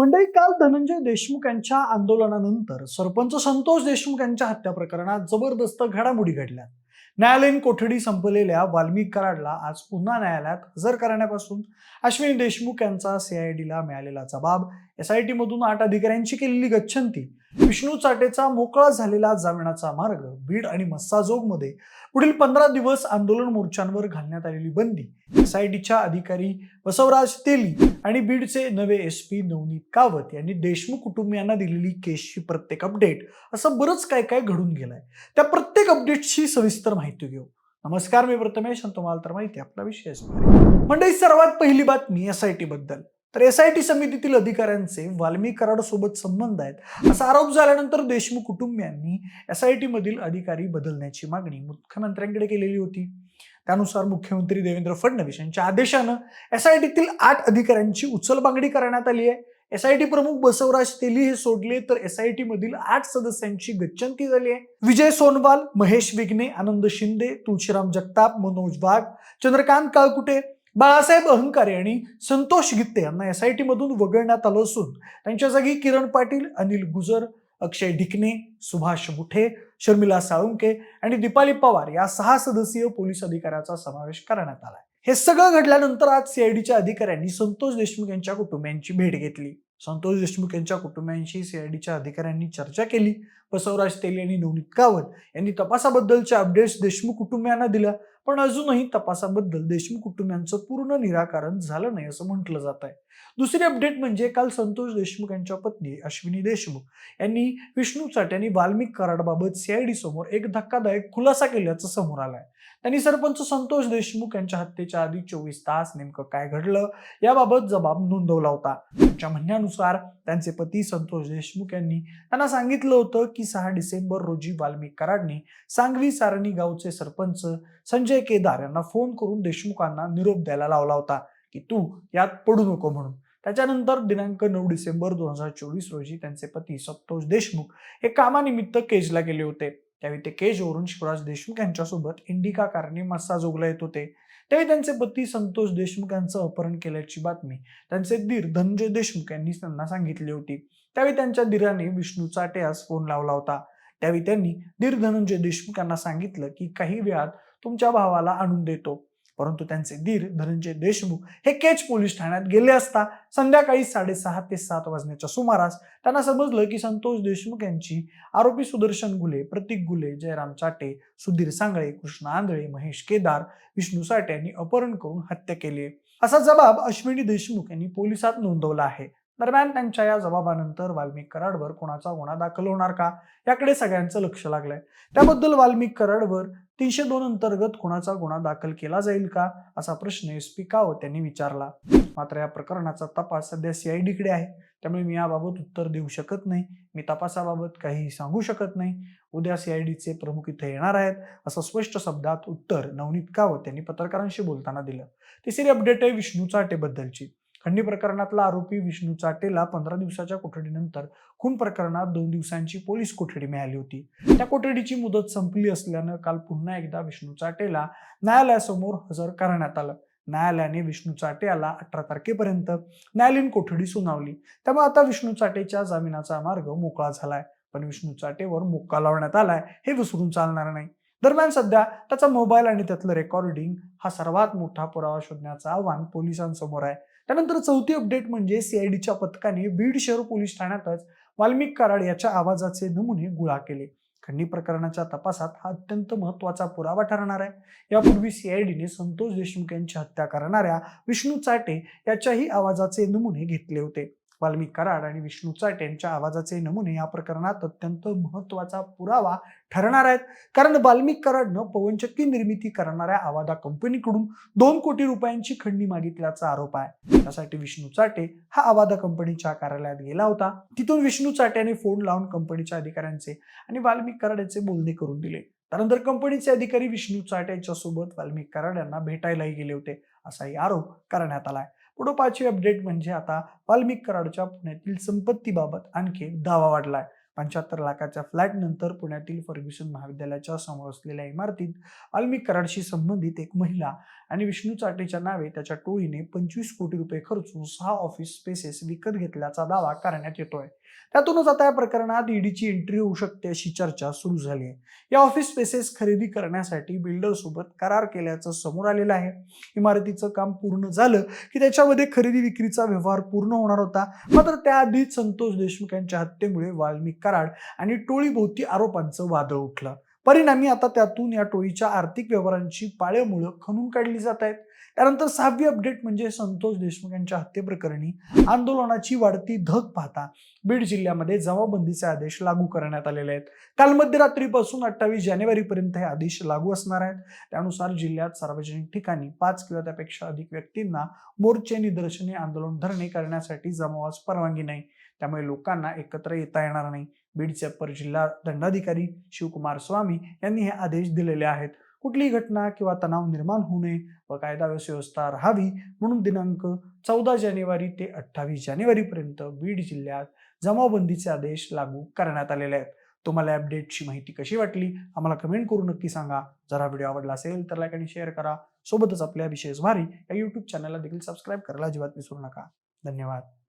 मंडळी काल धनंजय देशमुख यांच्या आंदोलनानंतर सरपंच संतोष देशमुख यांच्या हत्या प्रकरणात जबरदस्त घडामोडी घडल्या. न्यायालयीन कोठडी संपलेल्या वाल्मिक कराडला आज पुन्हा न्यायालयात हजर करण्यापासून अश्विनी देशमुख यांचा सीआयडीला मिळालेला जबाब एसआयटी मधून आठ अधिकाऱ्यांची केलेली गच्छंती. विष्णू चाटेचा मोकळा झालेला जामिनाचा मार्ग बीड आणि मस्साजोगमध्ये पुढील पंधरा दिवस आंदोलन मोर्चांवर घालण्यात आलेली बंदी. एसआयटीच्या अधिकारी बसवराज तेली आणि बीडचे नवे एस पी नवनीत कावत यांनी देशमुख कुटुंबियांना दिलेली केसची प्रत्येक अपडेट असं बरंच काय काय घडून गेलंय. त्या प्रत्येक अपडेटची सविस्तर माहिती घेऊ. नमस्कार मी प्रथमेश आणि तुम्हाला तर माहिती आपला विषय म्हणजे सर्वात पहिली बातमी एस आय टी बद्दल तर एस आय टी समितीतील अधिकाऱ्यांचे वाल्मी कराडसोबत संबंध आहेत. असा आरोप झाल्यानंतर देशमुख कुटुंबियांनी एस आय टी मधील अधिकारी बदलण्याची मागणी मुख्यमंत्र्यांकडे केलेली होती. त्यानुसार मुख्यमंत्री देवेंद्र फडणवीस यांच्या आदेशानं एस आय टीतील आठ अधिकाऱ्यांची उचलबांगडी करण्यात आली आहे. एस आय टी प्रमुख बसवराज तेली हे सोडले तर एस आय टी मधील आठ सदस्यांची गच्छंती झाली आहे. विजय सोनवाल महेश विघ्ने आनंद शिंदे तुळशीराम जगताप मनोज वाघ चंद्रकांत काळकुटे बाळासाहेब अहंकारे आणि संतोष गित्ते यांना एस आय टीमधून वगळण्यात आलं असून त्यांच्या जागी किरण पाटील अनिल गुजर अक्षय ढिकणे सुभाष मुठे शर्मिला साळुंके आणि दीपाली पवार या सहा सदस्यीय पोलीस अधिकाऱ्याचा समावेश करण्यात आला हे सगळं घडल्यानंतर आज सीआयडीच्या अधिकाऱ्यांनी संतोष देशमुख यांच्या कुटुंबियांची भेट घेतली. संतोष देशमुख यांच्या कुटुंबियांशी सीआयडीच्या अधिकाऱ्यांनी चर्चा केली. बसवराज तेली आणि नवनीत कावत यांनी तपासाबद्दलच्या अपडेट्स देशमुख कुटुंबियांना दिल्या. पण अजूनही तपासाबद्दल देशमुख कुटुंबियांचं पूर्ण निराकरण झालं नाही असं म्हटलं जात आहे दुसरी अपडेट म्हणजे काल संतोष देशमुख यांच्या पत्नी अश्विनी देशमुख यांनी विष्णू चाट यांनी वाल्मिक कराडबाबत सीआयडी समोर एक धक्कादायक खुलासा केल्याचं समोर आलाय. त्यांनी सरपंच संतोष देशमुख यांच्या हत्येच्या आधी चोवीस तास नेमकं काय घडलं याबाबत जबाब नोंदवला होता. त्यांच्या म्हणण्यानुसार त्यांचे पती संतोष देशमुख यांनी त्यांना सांगितलं होतं की सहा डिसेंबर रोजी वाल्मिक कराडने सांगवी सारणी गावचे सरपंच संजय केदार यांना फोन करून देशमुखांना निरोप द्यायला लावला होता. की तू यात पडू नको म्हणून. त्याच्यानंतर दिनांक नऊ डिसेंबर दोन हजार चोवीस रोजी त्यांचे पती संतोष देशमुख हे कामानिमित्त केजला गेले होते. त्यावेळी ते केजवरून शिवराज देशमुख यांच्यासोबत इंडिका कारने मस्साजोगला येत होते. त्यावेळी त्यांचे पती संतोष देशमुख यांचं अपहरण केल्याची बातमी त्यांचे दीर धनंजय देशमुख यांनी त्यांना सांगितली होती. त्यावेळी त्यांच्या दीराने विष्णू चाटे फोन लावला होता. त्यावेळी त्यांनी दीर धनंजय देशमुख यांना सांगितलं की काही वेळात तुमच्या भावाला आणून देतो. परंतु त्यांचे धीर धनंजय देशमुख हे केच पोलीस ठाण्यात गेले असता संध्याकाळी साडेसहा ते सात वाजण्याच्या सुमारास त्यांना समजलं की संतोष देशमुख यांची आरोपी सुदर्शन गुले प्रतीक गुले जयराम चाटे सुधीर सांगळे कृष्ण आंधळे महेश केदार विष्णू साठे यांनी अपहरण करून हत्या केली असा जबाब अश्विनी देशमुख यांनी पोलिसात नोंदवला आहे. दरम्यान त्यांच्या या जबाबानंतर वाल्मिक कराडवर कोणाचा गुन्हा दाखल होणार का? याकडे सगळ्यांचं लक्ष लागलंय. त्याबद्दल वाल्मिक कराडवर तीनशे दोन अंतर्गत कुणाचा गुन्हा दाखल केला जाईल का? असा प्रश्न एस पी कावत यांनी विचारला. मात्र या प्रकरणाचा तपास सध्या सीआयडीकडे आहे. त्यामुळे मी याबाबत उत्तर देऊ शकत नाही. मी तपासाबाबत काहीही सांगू शकत नाही. उद्या सीआयडीचे प्रमुख इथे येणार आहेत असं स्पष्ट शब्दात उत्तर नवनीत कावत यांनी पत्रकारांशी बोलताना दिलं. तिसरी अपडेट आहे विष्णू चाटेबद्दलची. खंडी प्रकरणातला आरोपी विष्णू चाटेला पंधरा दिवसाच्या कोठडीनंतर खून प्रकरणात दोन दिवसांची पोलीस कोठडी मिळाली होती. त्या कोठडीची मुदत संपली असल्यानं काल पुन्हा एकदा विष्णू चाटेला न्यायालयासमोर हजर करण्यात आलं. न्यायालयाने विष्णू चाटे याला अठरा तारखेपर्यंत न्यायालयीन कोठडी सुनावली. त्यामुळे आता विष्णू चाटेच्या जामिनाचा मार्ग मोकळा झालाय. पण विष्णू चाटेवर मुक्का लावण्यात आलाय हे विसरून चालणार नाही. दरम्यान सध्या त्याचा मोबाईल आणि त्यातलं रेकॉर्डिंग हा सर्वात मोठा पुरावा शोधण्याचं आव्हान पोलिसांसमोर आहे. त्यानंतर चौथी अपडेट म्हणजे सीआयडीच्या पथकाने बीड शहर पोलीस ठाण्यातच वाल्मिक कराड याच्या आवाजाचे नमुने गोळा केले. खंडी प्रकरणाच्या तपासात हा अत्यंत महत्त्वाचा पुरावा ठरणार आहे. यापूर्वी सीआयडीने संतोष देशमुख यांची हत्या करणाऱ्या विष्णू चाटे याच्याही आवाजाचे नमुने घेतले होते. वाल्मिक कराड आणि विष्णू चाट यांच्या आवाजाचे नमुने या प्रकरणात अत्यंत महत्त्वाचा पुरावा ठरणार आहेत. कारण वाल्मिक कराडनं पवनचक्की निर्मिती करणाऱ्या आवादा कंपनीकडून दोन कोटी रुपयांची खंडी मागितल्याचा आरोप आहे. त्यासाठी विष्णू चाटे हा आवादा कंपनीच्या कार्यालयात गेला होता. तिथून विष्णू चाट्याने फोन लावून कंपनीच्या अधिकाऱ्यांचे आणि वाल्मिक कराड यांचे बोलणे करून दिले. त्यानंतर कंपनीचे अधिकारी विष्णू चाटे यांच्यासोबत वाल्मिक कराड यांना भेटायलाही गेले होते. असाही आरोप करण्यात आलाय. पुढं पाचवी अपडेट म्हणजे आता वाल्मिक कराडच्या पुण्यातील संपत्तीबाबत आणखी एक दावा वाढलाय. पंच्याहत्तर लाखाच्या फ्लॅट नंतर पुण्यातील फर्ग्युसन महाविद्यालयाच्या समोर असलेल्या इमारतीत वाल्मिक कराडशी संबंधित एक महिला आणि विष्णू चाटेच्या नावे त्याच्या टोळीने पंचवीस कोटी रुपये खर्चून सहा ऑफिस स्पेसेस विकत घेतल्याचा दावा करण्यात येतोय. त्यातूनच आता या प्रकरणात ईडीची एंट्री होऊ शकते अशी चर्चा सुरू झाली आहे. या ऑफिस स्पेसेस खरेदी करण्यासाठी बिल्डर सोबत करार केल्याचं समोर आलेलं आहे. इमारतीचं काम पूर्ण झालं की त्याच्यामध्ये खरेदी विक्रीचा व्यवहार पूर्ण होणार होता. मात्र त्याआधीच संतोष देशमुख यांच्या हत्येमुळे वाल्मिक कराड आणि टोळीभोवती आरोपांचं वादळ उठलं. परिणामी आता त्यातून या टोळीच्या आर्थिक व्यवहारांची पाळेमुळं खणून काढली जात आहेत. त्यानंतर सहावी अपडेट म्हणजे संतोष देशमुख यांच्या हत्येप्रकरणी आंदोलनाची वाढती धग पाहता बीड जिल्ह्यामध्ये जमावबंदीचे आदेश लागू करण्यात आलेले आहेत. काल मध्यरात्रीपासून अठ्ठावीस जानेवारीपर्यंत हे आदेश लागू असणार आहेत. त्यानुसार जिल्ह्यात सार्वजनिक ठिकाणी पाच किंवा त्यापेक्षा अधिक व्यक्तींना मोर्चे निदर्शने आंदोलन धरणे करण्यासाठी जमावास परवानगी नाही. त्यामुळे लोकांना एकत्र येता येणार नाही. बीडचे अप्पर जिल्हा दंडाधिकारी शिवकुमार स्वामी यांनी हे आदेश दिलेले आहेत. कुठलीही घटना किंवा तणाव निर्माण होऊ नये व कायदा व्यवस्था राहावी. म्हणून दिनांक चौदा जानेवारी ते अठ्ठावीस जानेवारीपर्यंत बीड जिल्ह्यात जमावबंदीचे आदेश लागू करण्यात आलेले आहेत. तुम्हाला अपडेटची माहिती कशी वाटली? आम्हाला कमेंट करून नक्की सांगा. जर हा व्हिडिओ आवडला असेल तर लाईक आणि शेअर करा. सोबतच आपल्या विशेष भारी या यूट्यूब चॅनलला देखील सबस्क्राईब करायला अजिबात विसरू नका. धन्यवाद.